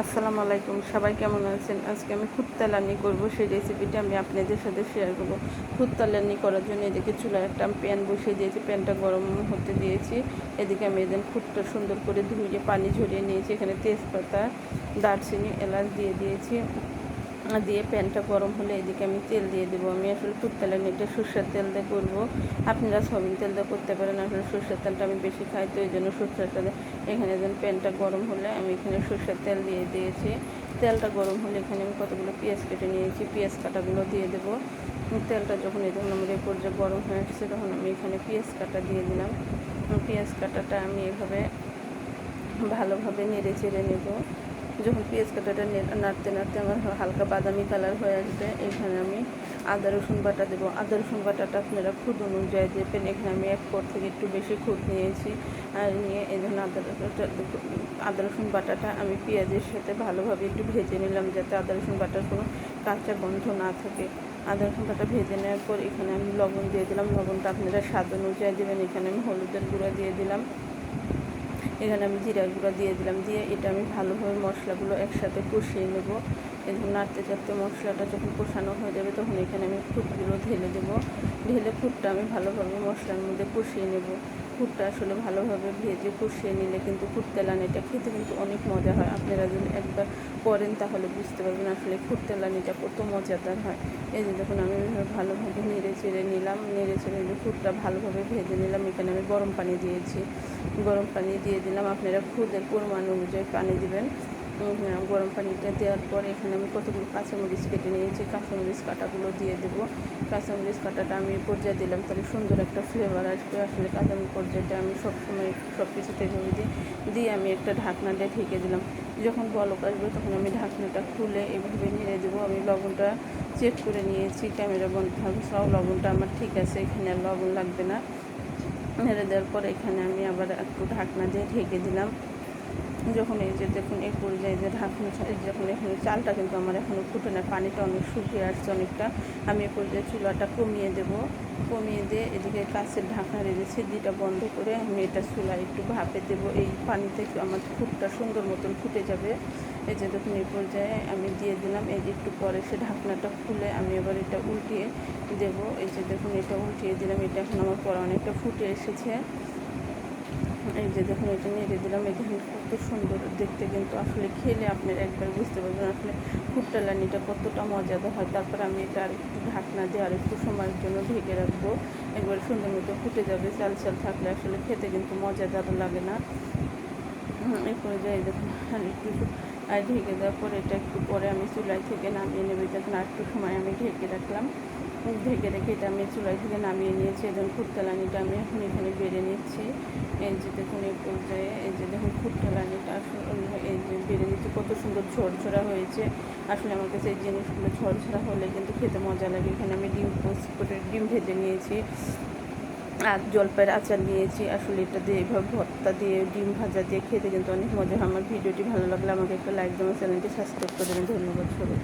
আসসালামু আলাইকুম, সবাই কেমন আছেন? আজকে আমি খুত্তালানি করব, সেই রেসিপিটা আমি আপনাদের সাথে শেয়ার করব। খুত্তালানি করার জন্য এদিকে চুলায় একটা আমি প্যান বসিয়ে দিয়েছি প্যানটা গরম হতে দিয়েছি। এদিকে আমি এদিন খুঁটটা সুন্দর করে ধুয়ে পানি ঝরিয়ে নিয়েছি। এখানে তেজপাতা, দারচিনি, এলাচ দিয়ে দিয়েছি। দিয়ে প্যানটা গরম হলে এদিকে আমি তেল দিয়ে দেবো। আমি আসলে খুত্তালানিটা সর্ষের তেল দিয়ে করব। আপনারা সয়াবিন তেল দিয়ে করতে পারেন, আসলে সর্ষের তেলটা আমি বেশি খাই, তো এই জন্য সর্ষের তেল এখানে যেন প্যানটা গরম হলে আমি এখানে সর্ষের তেল দিয়ে দিয়েছি। তেলটা গরম হলে এখানে আমি কতগুলো পেঁয়াজ কেটে নিয়েছি, পেঁয়াজ কাটাগুলো দিয়ে দেবো। তেলটা যখন এই ধরুন আমার এই পর্যায়ে গরম হয়ে আসছে, তখন আমি এখানে পেঁয়াজ কাটা দিয়ে দিলাম। পেঁয়াজ কাটাটা আমি এভাবে ভালোভাবে নেড়ে চেড়ে নেব। যখন পেঁয়াজ কাটাটা নাড়তে নাড়তে আমার হালকা বাদামি কালার হয়ে আসবে। এখানে আমি আদা, রসুন বাটা দেবো। আদা, রসুন বাটাটা আপনারা খুদ অনুযায়ী দেবেন। এখানে আমি এক পর থেকে একটু বেশি খুদ নিয়েছি। আর নিয়ে এই জন্য আদা আদা, রসুন বাটাটা আমি পেঁয়াজের সাথে ভালোভাবে একটু ভেজে নিলাম যাতে আদা, রসুন বাটার কোনো কাঁচা গন্ধ না থাকে। আদা, রসুন বাটা ভেজে নেওয়ার পর এখানে আমি লবণ দিয়ে দিলাম। লবণটা আপনারা স্বাদ অনুযায়ী দেবেন। এখানে আমি হলুদের গুঁড়া দিয়ে দিলাম। এখানে আমি জিরা গুঁড়া দিয়ে দিলাম, দিয়ে এটা আমি ভালোভাবে মশলাগুলো একসাথে কষিয়ে নেব। এবং নাড়তে চাড়তে মশলাটা যখন কষানো হয়ে যাবে তখন এখানে আমি ফুটগুলো ঢেলে দেবো। ঢেলে ফুটটা আমি ভালোভাবে মশলার মধ্যে কষিয়ে নেব। ফুটটা আসলে ভালোভাবে ভেজে কষিয়ে নিলে কিন্তু ফুটতেলানিটা খেতে কিন্তু অনেক মজা হয়। আপনারা যদি একবার করেন তাহলে বুঝতে পারবেন আসলে ফুটতেলানিটা কত মজাদার হয়। এই যে দেখুন, আমি ভালোভাবে নেড়ে চেড়ে নিলাম। নেড়ে চেড়ে নিলে ফুটটা ভালোভাবে ভেজে নিলাম, এখানে আমি গরম পানি দিয়েছি। গরম পানি দিয়ে দিলাম। আপনারা খুদের পরিমাণ অনুযায়ী পানি দিবেন। গরম পানিটা দেওয়ার পর এখানে আমি কতগুলো কাঁচামরিচ কেটে নিয়েছি। কাঁচামরিচ কাটাগুলো দিয়ে দেবো। কাঁচামরিচ কাটাটা আমি পর্যায়ে দিলাম, তাহলে সুন্দর একটা ফ্লেভার আসবে। আসলে কাঁচামরিচ পর্যায়টা আমি সবসময় সব কিছুতে এভাবে দিই। দিয়ে আমি একটা ঢাকনা দিয়ে ঢেকে দিলাম। যখন বলক আসবে তখন আমি ঢাকনাটা খুলে এভাবে নিয়ে দেবো। আমি লবণটা চেক করে নিয়েছি ক্যামেরা বন্ধ থাকবে সব লবণটা আমার ঠিক আছে, এখানে আর লবণ লাগবে না। নেড়ে দেওয়ার পর এখানে আমি আবার একটু ঢাকনা দিয়ে ঢেকে দিলাম। যখন এই যে দেখুন, এই পর্যায়ে যে ঢাকনা যখন এখানে চালটা কিন্তু আমার এখনও ফুটে না, পানিটা অনেক শুকিয়ে আসছে অনেকটা, আমি এই পর্যায়ে চুলাটা কমিয়ে দেব। কমিয়ে দিয়ে এদিকে কাছের ঢাকনা রেখে সিদ্ধিটা বন্ধ করে আমি এটা চুলা একটু ভাপে দেবো। এই পানি থেকে আমার ফুটটা সুন্দর মতন ফুটে যাবে। এই যে দেখুন, এই পর্যায়ে আমি দিয়ে দিলাম। এই যে একটু পরে সে ঢাকনাটা খুলে আমি এবার এটা উল্টিয়ে দেব। এই যে দেখুন, এটা উল্টিয়ে দিলাম। এটা এখন আমার পরে অনেকটা ফুটে এসেছে। এই যে দেখুন, এটা নেড়ে দিলাম এই দেখুন, কত সুন্দর। দেখতে কিন্তু আসলে খেলে আপনার একবার বুঝতে পারবেন আসলে ফুটটালানিটা কতটা মজাদার হয়। তারপর আমি এটা আর একটু ঢাকনা দিয়ে আর একটু সময়ের জন্য ঢেকে রাখব। একবার সুন্দর মতো ফুটে যাবে চাল চাল থাকলে আসলে খেতে কিন্তু মজাদার লাগে না। এরপরে পর্যায়ে দেখুন, আর একটু ঢেকে দেওয়ার পরে এটা একটু পরে আমি চুলাই থেকে নামিয়ে নেবে। যখন আর একটু সময় আমি ঢেকে রাখলাম। ঢেকে রেখে এটা আমি চুলাই থেকে নামিয়ে নিয়েছি। এবং ফুটকালানিটা আমি এখন এখানে বেড়ে নিচ্ছি। এই যে দেখুন এই পর্যায়ে, এই যে দেখুন ফুটকালানিটা এই যে বেড়ে নিচ্ছি। কত সুন্দর ঝরঝরা হয়েছে। আসলে আমার কাছে এই জিনিসগুলো ঝরঝরা হলে কিন্তু খেতে মজা লাগে। এখানে আমি ডিম পোস্ট করে ডিম ভেজে নিয়েছি আর জলপাইয়ের আচার নিয়েছি। আসলে এটা দিয়ে এভাবে ভর্তা দিয়ে, ডিম ভাজা দিয়ে খেতে কিন্তু অনেক মজা হয়। আমার ভিডিওটি ভালো লাগলে আমাকে একটা লাইক দেবেন, চ্যানেলটি সাবস্ক্রাইব করে দেবেন। ধন্যবাদ সবাই